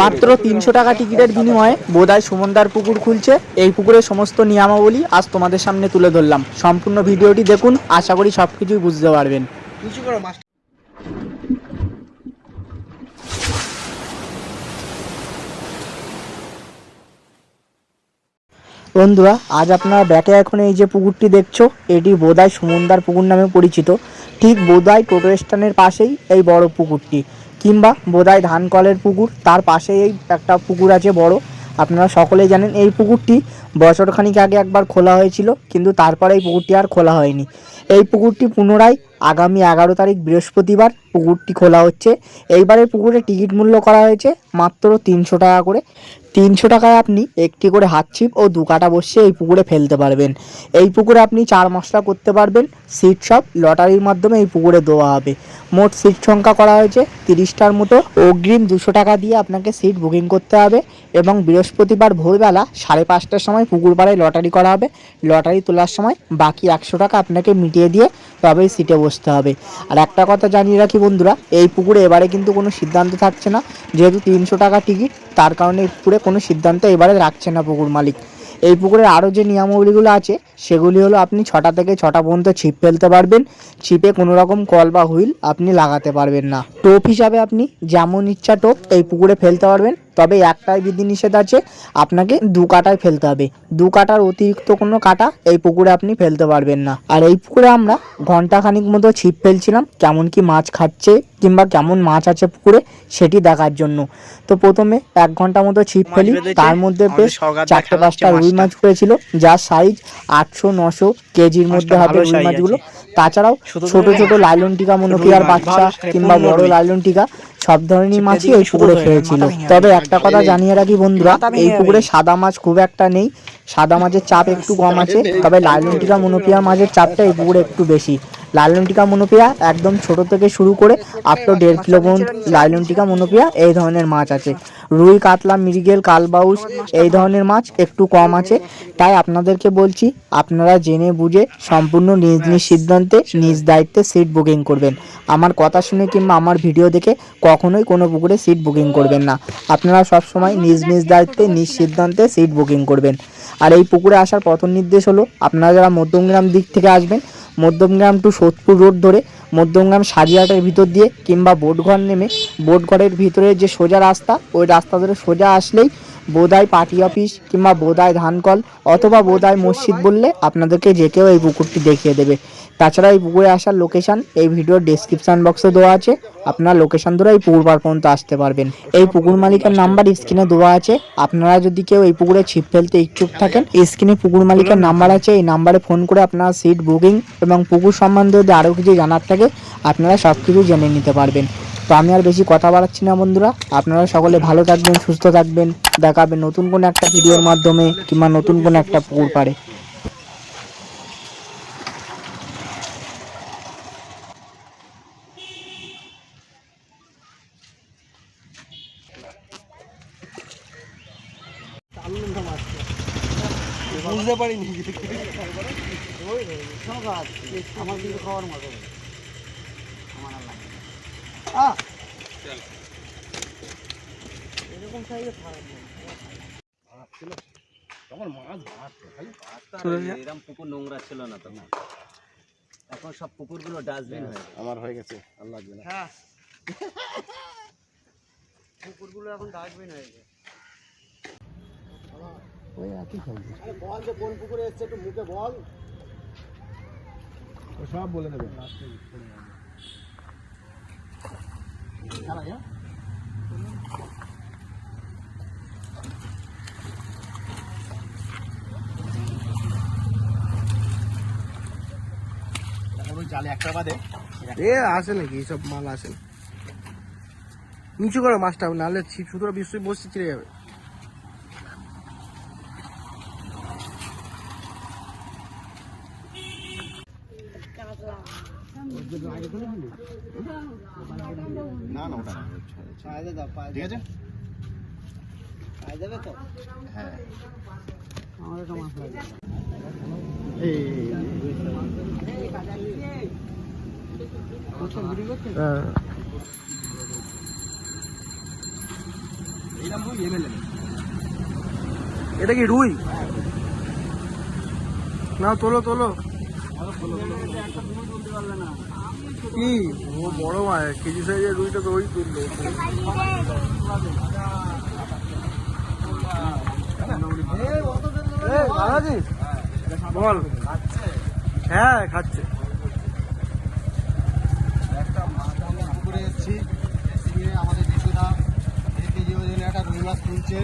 মাত্র তিনশো টাকা টিকিটের বিনিময়ে বোধায় সুমনদার পুকুর খুলছে। এই পুকুরের সমস্ত নিয়মাবলী আজ তোমাদের সামনে তুলে ধরলাম। সম্পূর্ণ ভিডিওটি দেখুন আশা করি সব কিছুই বুঝতে পারবেন। বন্ধুরা আজ আপনারা ব্যাটে এখন এই যে পুকুরটি দেখছ এটি বোধায় সুমনদার পুকুর নামে পরিচিত। ঠিক বোধায় টোটো স্ট্যান্ডের পাশেই এই বড় পুকুরটি। কিংবা বোধায় ধান কলের পুকুর, তার পাশেই একটা পুকুর আছে বড়। আপনারা সকলেই জানেন এই পুকুরটি বছরখানিক আগে একবার খোলা হয়েছিল, কিন্তু তারপরে এই পুকুরটি আর খোলা হয়নি। এই পুকুরটি পুনরায় আগামী এগারো তারিখ বৃহস্পতিবার পুকুরটি খোলা হচ্ছে। এইবারের পুকুরে টিকিট মূল্য করা হয়েছে মাত্র তিনশো টাকা করে। তিনশো টাকায় আপনি একটি করে হাত ছিপ ও দু কাটা বসিয়ে এই পুকুরে ফেলতে পারবেন। এই পুকুরে আপনি চার মাসটা করতে পারবেন। সিট সব লটারির মাধ্যমে এই পুকুরে দেওয়া হবে। মোট সিট সংখ্যা করা হয়েছে তিরিশটার মতো। অগ্রিম দুশো টাকা দিয়ে আপনাকে সিট বুকিং করতে হবে এবং বৃহস্পতিবার ভোরবেলা সাড়ে পাঁচটার সময় পুকুর পাড়ায় লটারি করা হবে। লটারি তোলার সময় বাকি একশো টাকা আপনাকে মিটিয়ে দিয়ে তবেই সিটে বসতে হবে। আর একটা কথা জানিয়ে রাখি বন্ধুরা, এই পুকুরে এবারে কিন্তু কোনো সিদ্ধান্ত থাকছে না। যেহেতু তিনশো টাকা টিকিট, তার কারণে পুকুরে কোনো সিদ্ধান্ত এবারে রাখছে না পুকুর মালিক। এই পুকুরের আরও যে নিয়মাবলীগুলো আছে, সেগুলি হলো আপনি ছটা থেকে ছটা পর্যন্ত ছিপ ফেলতে পারবেন। ছিপে কোনো রকম কল বা হুইল আপনি লাগাতে পারবেন না। টোপ হিসাবে আপনি যেমন ইচ্ছা টোপ এই পুকুরে ফেলতে পারবেন। তবে একটাই বিধিনিষেধ আছে আপনাকে দু কাটায় ফেলতে হবে। দু কাটার অতিরিক্ত কোনো কাটা এই পুকুরে আপনি ফেলতে পারবেন না। আর এই পুকুরে আমরা ঘণ্টা খানিক মতো ছিপ ফেলছিলাম কেমন কি মাছ খাচ্ছে কিংবা কেমন মাছ আছে পুকুরে সেটি দেখার জন্য। তো প্রথমে এক ঘণ্টা মতো ছিপ ফেলি। তার মধ্যে বেশ চারটে পাঁচটা রুই। মাছ পড়েছিল যার সাইজ আটশো নশো কেজির মধ্যে হবে রুই মাছগুলো। তাছাড়াও ছোট ছোট লাইলন টিকা মাছ, বাচ্চা কিংবা বড় লাইলন টিকা সব ধরনের মাছই ওই পুকুরে খেয়েছিল। তবে একটা কথা জানিয়ে রাখি বন্ধুরা এই পুকুরে সাদা মাছ খুব একটা নেই। সাদা মাছের চাপ একটু কম আছে তবে লাল মনোপিয়া মাছের চাপটা এই পুকুরে একটু বেশি। লাইলন টিকা মনোপিয়া একদম ছোট থেকে শুরু করে আপ টু দেড় কিলো পর্যন্ত লাইলন টিকা মনোপিয়া, এই ধরনের মাছ আছে। রুই, কাতলা, মৃগেল, কালবাউস, এই ধরনের মাছ একটু কম আছে। তাই আপনাদেরকে বলছি, আপনারা জেনে বুঝে সম্পূর্ণ নিজ নিজ সিদ্ধান্তে, নিজ দায়িত্বে সিট বুকিং করবেন। আমার কথা শুনে কিংবা আমার ভিডিও দেখে কখনোই কোনো পুকুরে সিট বুকিং করবেন না। আপনারা সবসময় নিজ নিজ দায়িত্বে, নিজ সিদ্ধান্তে সিট বুকিং করবেন। আর এই পুকুরে আসার পথ নির্দেশ হলো, আপনারা যারা মধ্যমগ্রাম দিক থেকে আসবেন মধ্যমগ্রাম টু সোদপুর রোড ধরে মধ্যমগ্রাম সাজিয়াটের ভিতর দিয়ে কিংবা বোটঘর নেমে বোটঘরের ভিতরে যে সোজা রাস্তা, ওই রাস্তা ধরে সোজা আসলেই বোদায় পার্টি অফিস কিংবা বোদায় ধানকল অথবা বোদায় মসজিদ বললে আপনাদেরকে যে কেউ এই পুকুরটি দেখিয়ে দেবে। তাছাড়া এই পুকুরে আসার লোকেশন এই ভিডিওর ডেসক্রিপশন বক্সে দেওয়া আছে। আপনার লোকেশন ধরে এই পুকুর পাড় পর্যন্ত আসতে পারবেন। এই পুকুর মালিকের নাম্বার স্ক্রিনে দেওয়া আছে। আপনারা যদি কেউ এই পুকুরে ছিপ ফেলতে ইচ্ছুক থাকেন স্ক্রিনে পুকুর মালিকের নাম্বার আছে। এই নাম্বারে ফোন করে আপনারা সিট বুকিং এবং পুকুর সম্বন্ধে যদি আরও কিছু জানার থাকে, আপনারা সব কিছু জেনে নিতে পারবেন। তো আমি আর বেশি কথা বাড়াচ্ছি না বন্ধুরা আপনারা সকলে ভালো থাকবেন সুস্থ থাকবেন দেখাবেন নতুন কোনো একটা ভিডিওর মাধ্যমে কিংবা নতুন কোনো একটা পুকুর পাড়ে বুঝতে পারিনি আমার কিন্তু খাওয়ার মতো এরকম সাইজের এরকম পুকুর নোংরা ছিল না তো এখন সব পুকুরগুলো ডাস্টবিন হয়ে আমার হয়ে গেছে। আল্লাহ হ্যাঁ কুকুরগুলো এখন ডাস্টবিন হয়ে। গেছে ওই একই সবজি বল যে কোন পুকুরে এসছে একটু মুখে বল। ও সব বলে দেবে। এ আসে নাকি এইসব মাল আসে না। নিচু করো মাছটা নাহলে ছিপ সুতোর বিশ্ব বসে চিড়ে যাবে না না ওটা ঠিক আছে? হ্যাঁ। আমার একটা মাছ লাগবে। হ্যাঁ। এটা কি রুই? না তোলো তোলো। কি? ও বড় মাছ কেজি সাইজের রুইটা তো ওই তুললো। বল। হ্যাঁ খাচ্ছে। আমাদের বিশুদা এক কেজি ওজনে একটা রুই মাছ তুলছে।